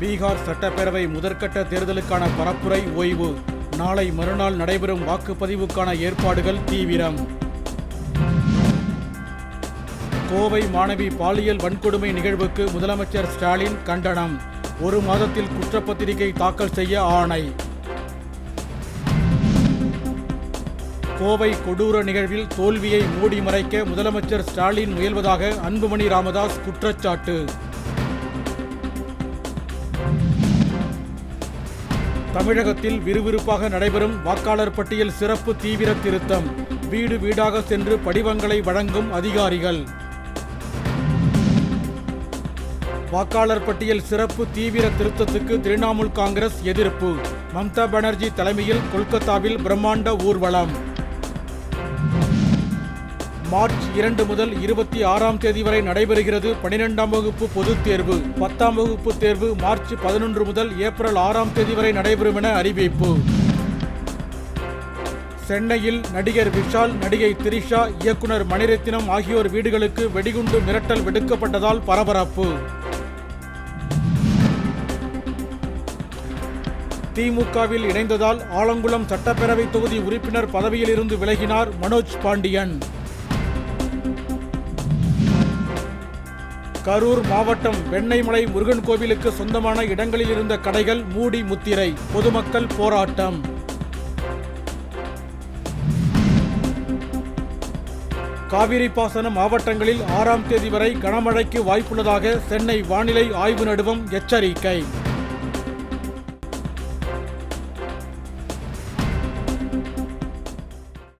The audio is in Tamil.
பீகார் சட்டப்பேரவை முதற்கட்ட தேர்தலுக்கான பரப்புரை ஓய்வு. நாளை மறுநாள் நடைபெறும் வாக்குப்பதிவுக்கான ஏற்பாடுகள் தீவிரம். கோவை மாணவி பாலியல் வன்கொடுமை நிகழ்வுக்கு முதலமைச்சர் ஸ்டாலின் கண்டனம். ஒரு மாதத்தில் குற்றப்பத்திரிகை தாக்கல் செய்ய ஆணை. கோவை கொடூர நிகழ்வில் தோல்வியை மூடி மறைக்க முதலமைச்சர் ஸ்டாலின் முயல்வதாக அன்புமணி ராமதாஸ் குற்றச்சாட்டு. தமிழகத்தில் விறுவிறுப்பாக நடைபெறும் வாக்காளர் பட்டியல் சிறப்பு தீவிர திருத்தம். வீடு வீடாக சென்று படிவங்களை வழங்கும் அதிகாரிகள். வாக்காளர் பட்டியல் சிறப்பு தீவிர திருத்தத்துக்கு திரிணாமுல் காங்கிரஸ் எதிர்ப்பு. மம்தா பானர்ஜி தலைமையில் கொல்கத்தாவில் பிரம்மாண்ட ஊர்வலம். மார்ச் இரண்டு முதல் இருபத்தி ஆறாம் தேதி வரை நடைபெறுகிறது பனிரெண்டாம் வகுப்பு பொதுத் தேர்வு. பத்தாம் வகுப்பு தேர்வு மார்ச் பதினொன்று முதல் ஏப்ரல் ஆறாம் தேதி வரை நடைபெறும் என அறிவிப்பு. சென்னையில் நடிகர் விஷால் நடிகை திரிஷா இயக்குனர் மணிரத்னம் ஆகியோர் வீடுகளுக்கு வெடிகுண்டு மிரட்டல் விடுக்கப்பட்டதால் பரபரப்பு. திமுகவில் இணைந்ததால் ஆலங்குளம் சட்டப்பேரவை தொகுதி உறுப்பினர் பதவியிலிருந்து விலகினார் மனோஜ் பாண்டியன். கரூர் மாவட்டம் வெண்ணெய்மலை முருகன் கோவிலுக்கு சொந்தமான இடங்களில் இருந்த கடைகள் மூடி முத்திரை. பொதுமக்கள் போராட்டம். காவிரி பாசன மாவட்டங்களில் ஆறாம் தேதி வரை கனமழைக்கு வாய்ப்புள்ளதாக சென்னை வானிலை ஆய்வு நடுவம் எச்சரிக்கை.